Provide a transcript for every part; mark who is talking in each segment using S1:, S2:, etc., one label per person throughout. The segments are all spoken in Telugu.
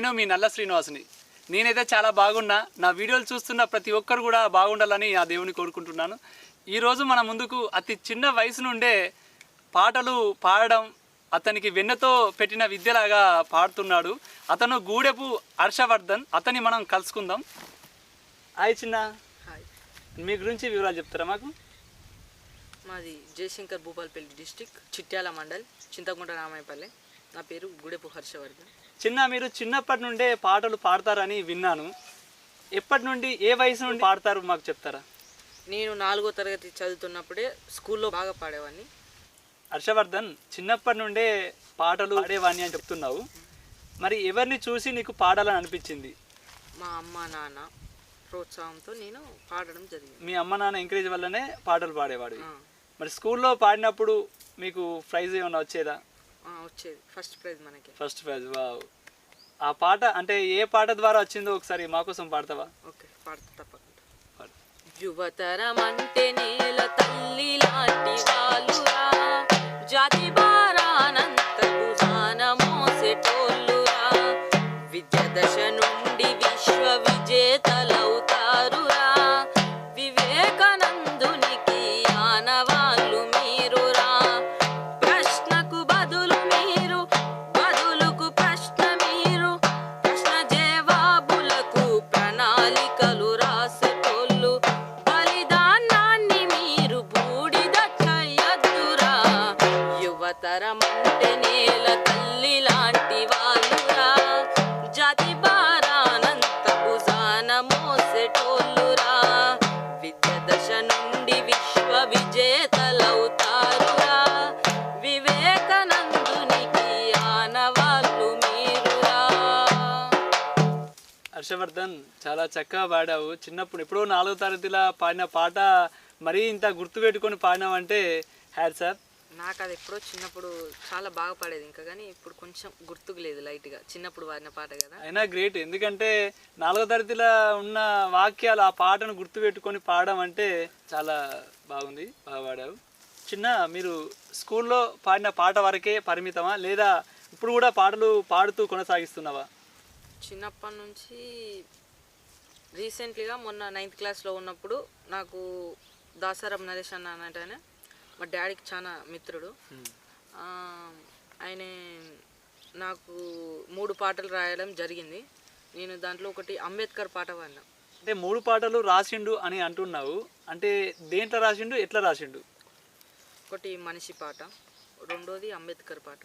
S1: నేను మీ నల్ల శ్రీనివాసుని. నేనైతే చాలా బాగున్నా. నా వీడియోలు చూస్తున్న ప్రతి ఒక్కరు కూడా బాగుండాలని ఆ దేవుని కోరుకుంటున్నాను. ఈరోజు మన ముందుకు అతి చిన్న వయసు నుండే పాటలు పాడడం అతనికి వెన్నతో పెట్టిన విద్యలాగా పాడుతున్నాడు. అతను గూడెపు హర్షవర్ధన్. అతన్ని మనం కలుసుకుందాం. హాయ్ చిన్న.
S2: హాయ్.
S1: మీ గురించి వివరాలు చెప్తారా మాకు?
S2: మాది జయశంకర్ భూపాల్పల్లి డిస్టిక్ చిట్యాల మండల్ చింతకుంట రామాయపల్లె. నా పేరు గుడెపు హర్షవర్ధన్.
S1: చిన్న మీరు చిన్నప్పటి నుండే పాటలు పాడతారని విన్నాను. ఎప్పటి నుండి ఏ వయసు నుండి పాడతారు మాకు చెప్తారా?
S2: నేను నాలుగో తరగతి చదువుతున్నప్పుడే స్కూల్లో బాగా పాడేవాడిని
S1: హర్షవర్ధన్ చిన్నప్పటి నుండే పాటలు పాడేవాణ్ణి అని చెప్తున్నావు. మరి ఎవరిని చూసి నీకు పాడాలని అనిపించింది?
S2: మా అమ్మ నాన్న ప్రోత్సాహంతో నేను పాడడం జరిగింది.
S1: మీ అమ్మ నాన్న ఎంకరేజ్ వల్లనే పాటలు పాడేవాడు. మరి స్కూల్లో పాడినప్పుడు మీకు ప్రైజ్ ఏమైనా వచ్చేదా?
S2: వచ్చేది. ఫస్ట్ ప్రైజ్ మనకి.
S1: First prize wow. ఆ పాట అంటే ఏ పాట ద్వారా వచ్చిందో ఒకసారి మా కోసం పాడతావా?
S2: ఓకే పాడుతా తప్పకుండా. యువతరం అంటే నేల తల్లి లాంటి వాళ్ళురా జాతి భారానంతకు మోసెటోళ్ళురా విద్య దశ నుండి విశ్వ విజేతలవుతారురా. వివేకానందునికి ఆనవాళ్ళు మీరురా.
S1: హర్షవర్ధన్ చాలా చక్కగా పాడావు. చిన్నప్పుడు ఎప్పుడో నాలుగో తరగతిలో పాడిన పాట మరీ ఇంత గుర్తుపెట్టుకొని పాడినావంటే హ్యాడ్ సార్
S2: నాకు అది ఎప్పుడో చిన్నప్పుడు చాలా బాగా పాడేది ఇంకా కానీ ఇప్పుడు కొంచెం గుర్తుకు లేదు లైట్గా. చిన్నప్పుడు పాడిన పాట కదా.
S1: అయినా గ్రేట్. ఎందుకంటే నాలుగో తరగతిలో ఉన్న వాక్యాలు ఆ పాటను గుర్తుపెట్టుకొని పాడడం అంటే చాలా బాగుంది బాగా పాడావు. చిన్న మీరు స్కూల్లో పాడిన పాట వరకే పరిమితమా? లేదా ఇప్పుడు కూడా పాటలు పాడుతూ కొనసాగిస్తున్నావా?
S2: చిన్నప్పటి నుంచి రీసెంట్లీగా మొన్న నైన్త్ క్లాస్లో ఉన్నప్పుడు నాకు దాసారం నరేష్ అన్న అన్నట్టు మా డాడీకి చాలా మిత్రుడు. ఆయన నాకు మూడు పాటలు రాయడం జరిగింది. నేను దాంట్లో ఒకటి అంబేద్కర్ పాట పాడినా.
S1: అంటే మూడు పాటలు రాసిండు అని అంటున్నావు. అంటే దేంట్లో రాసిండు ఎట్లా రాసిండు?
S2: ఒకటి మనిషి పాట రెండోది అంబేద్కర్ పాట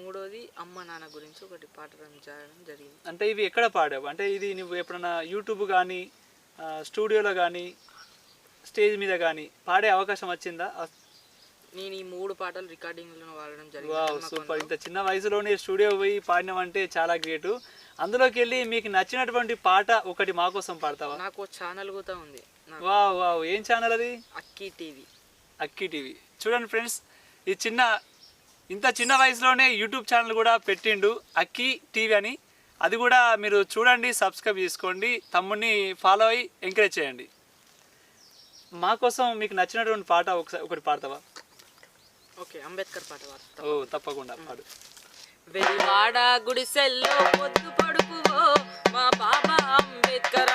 S2: మూడోది అమ్మ నాన్న గురించి ఒకటి పాట రాయడం జరిగింది.
S1: అంటే ఇవి ఎక్కడ పాడావు? అంటే ఇది నువ్వు ఎప్పుడైనా యూట్యూబ్ కానీ స్టూడియోలో కానీ స్టేజ్ మీద కానీ పాడే అవకాశం వచ్చిందా?
S2: నేను ఈ మూడు పాటలు రికార్డింగ్లో వాడడం జరిగింది
S1: వావ్ సూపర్. ఇంత చిన్న వయసులోనే స్టూడియో పోయి పాడినామంటే చాలా గ్రేట్. అందులోకి వెళ్ళి మీకు నచ్చినటువంటి పాట ఒకటి మా కోసం పాడతావా?
S2: నాకు ఛానల్ కూడా ఉంది.
S1: Wow wow. ఏం ఛానల్ అది?
S2: అక్కీ టీవీ.
S1: అక్కి టీవీ. చూడండి ఫ్రెండ్స్ ఈ చిన్న ఇంత చిన్న వయసులోనే యూట్యూబ్ ఛానల్ కూడా పెట్టిండు అక్కి టీవీ అని. అది కూడా మీరు చూడండి సబ్స్క్రైబ్ చేసుకోండి తమ్ముడిని ఫాలో అయ్యి ఎంకరేజ్ చేయండి. మా కోసం మీకు నచ్చినటువంటి పాట ఒకసారి ఒకటి పాడతావా?
S2: ఓకే అంబేద్కర్ పాట
S1: ఓ తప్పకుండా పాడు.
S2: వెలివాడ గుడిసెల్లో పొద్దు పడుపువో మా బాబా అంబేద్కర.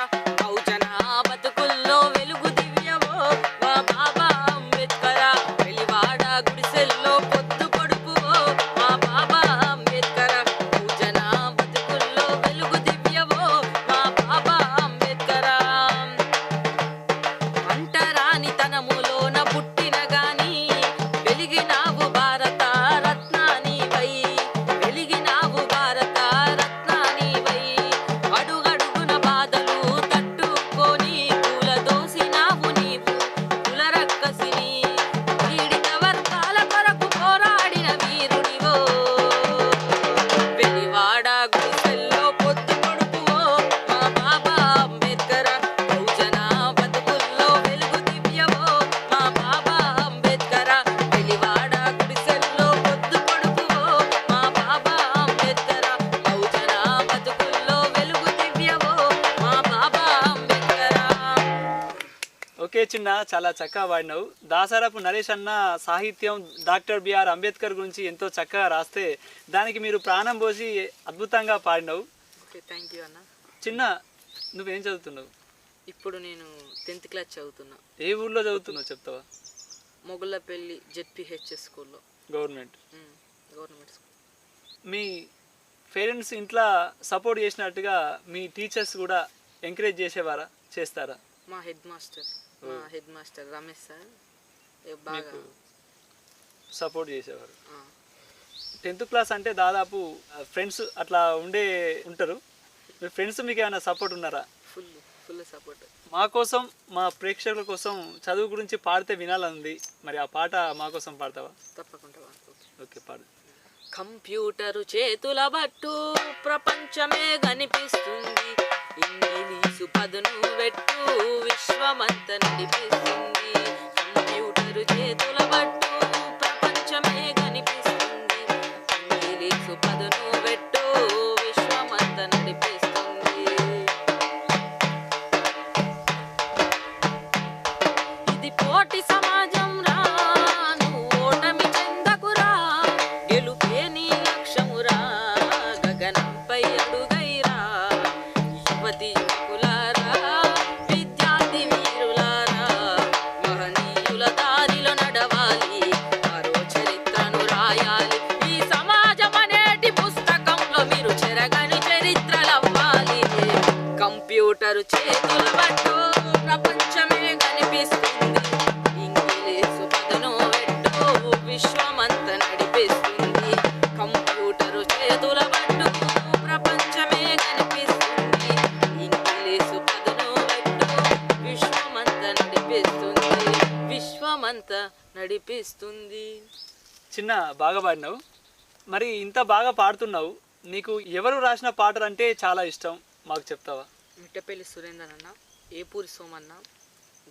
S1: చాలా చక్కగా పాడినావు దాసారపు నరేష్ అన్న సాహిత్యం డాక్టర్ బిఆర్ అంబేద్కర్ గురించి ఎంతో చక్కగా రాస్తే దానికి మీరు ప్రాణం పోసి అద్భుతంగా పాడినావు.
S2: థ్యాంక్ యూ అన్న.
S1: చిన్న నువ్వేం చదువుతున్నావు?
S2: ఇప్పుడు నేను టెన్త్ క్లాస్ చదువుతున్నా.
S1: ఏ ఊర్లో చదువుతున్నావు చెప్తావా?
S2: మొగుళ్ళపల్లి జెడ్పిహెచ్ఎస్ స్కూల్లో.
S1: గవర్నమెంట్.
S2: Government school.
S1: మీ పేరెంట్స్ ఇంట్లో సపోర్ట్ చేసినట్టుగా మీ టీచర్స్ కూడా ఎంకరేజ్ చేసేవారా చేస్తారా?
S2: మా హెడ్ మాస్టర్. మా హెడ్ మాస్టర్ రమేష్ సార్ బాగా
S1: సపోర్ట్ చేసేవారు. టెన్త్ క్లాస్ అంటే దాదాపు ఫ్రెండ్స్ అట్లా ఉండే ఉంటారు. మీ ఫ్రెండ్స్ మీకు ఏమైనా సపోర్ట్ ఉన్నారా?
S2: ఫుల్ ఫుల్ సపోర్ట్
S1: మా కోసం మా ప్రేక్షకుల కోసం చదువు గురించి పాడితే వినాలని మరి ఆ పాట మా కోసం పాడతావా?
S2: తప్పకుండా ఓకే.
S1: ఓకే పాడు.
S2: కంప్యూటరు చేతుల బట్టు ప్రపంచమే కనిపిస్తుంది. ఇంగ్లీషు పదును పెట్టు. విశ్వమంత నడిపిస్తుంది కంప్యూటరు చేతుల పట్టు. ప్రపంచమే కనిపిస్తుంది. ఇంగ్లీషు పదును పెట్టు. విశ్వమంత నడిపిస్తుంది. ఇది పోటీ సమ విశ్వమంత నడిపిస్తుంది.
S1: చిన్న బాగా పాడినావు. మరి ఇంత బాగా పాడుతున్నావు. నీకు ఎవరు రాసిన పాటలు అంటే చాలా ఇష్టం. మాకు చెప్తావా?
S2: మిట్టపల్లి సురేందర్ అన్న ఏపూరి సోమన్న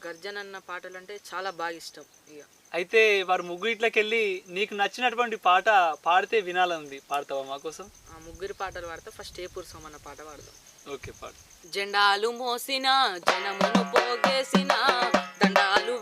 S2: గర్జన్ అన్న పాటలు అంటే చాలా బాగా ఇష్టం. ఇక
S1: అయితే వారు ముగ్గురిట్లోకి వెళ్ళి నీకు నచ్చినటువంటి పాట పాడితే వినాలని పాడతావా మా కోసం?
S2: ఆ ముగ్గురు పాటలు పాడతా ఫస్ట్ ఏపూరి సోమన్న పాట పాడదాం.
S1: ఓకే పాడు.
S2: జెండాలు మోసిన జనమును పోగేసిన దండాలు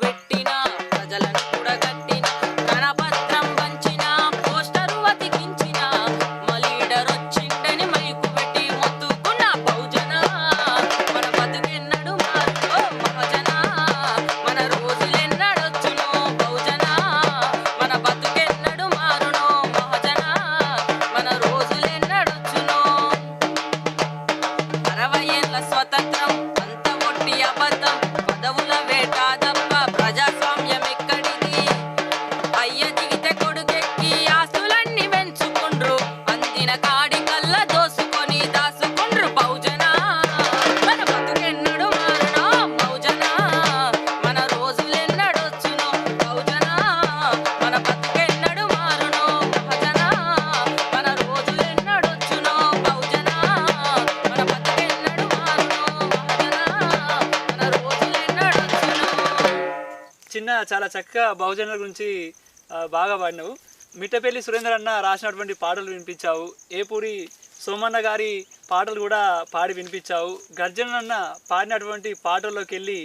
S1: చాలా చక్కగా బహుజనుల గురించి బాగా పాడినావు. మిట్టపల్లి సురేందర్ అన్న రాసినటువంటి పాటలు వినిపించావు. ఏపూరి సోమన్న గారి పాటలు కూడా పాడి వినిపించావు. గర్జన అన్న పాడినటువంటి పాటల్లోకి వెళ్ళి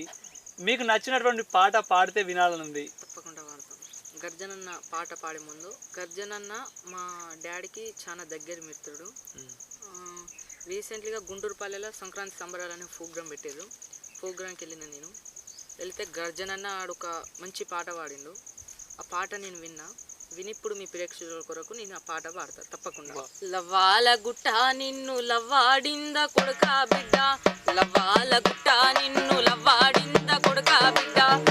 S1: మీకు నచ్చినటువంటి పాట పాడితే వినాలనుంది.
S2: తప్పకుండా పాడతాం. గర్జనన్న పాట పాడే ముందు గర్జనన్న మా డాడీకి చాలా దగ్గర మిత్రుడు. రీసెంట్లీగా గుంటూరుపల్లెలో సంక్రాంతి సంబరాలు అనే ప్రోగ్రామ్ పెట్టారు ప్రోగ్రామ్కి వెళ్ళిన నేను. వెళ్తే గర్జనన్న ఆడు ఒక మంచి పాట పాడిండు. ఆ పాట నేను విన్నా. విని ఇప్పుడు మీ ప్రేక్షకుల కొరకు నేను ఆ పాట పాడతా. తప్పకుండా. లవ్వాల గుట్ట నిన్ను లవ్వాడింద కొడుక బిడ్డ. లవ్వాల గుట్ట నిన్ను లవ్వాడింద కొడుక బిడ్డ.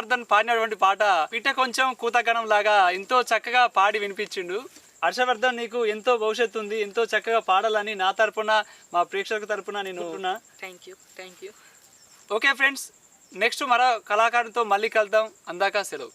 S1: హర్షవర్ధన్ పాడినటువంటి పాట పిట్ట కొంచెం కూతగనం లాగా ఎంతో చక్కగా పాడి వినిపించిండు. హర్షవర్ధన్ నీకు ఎంతో భవిష్యత్తు ఉంది ఎంతో చక్కగా పాడాలని నా తరపున మా ప్రేక్షకుల తరపున నేను
S2: thank you thank you
S1: okay friends next మరో కళాకారునితో మళ్ళీ కలుద్దాం. అందాక సెలవు.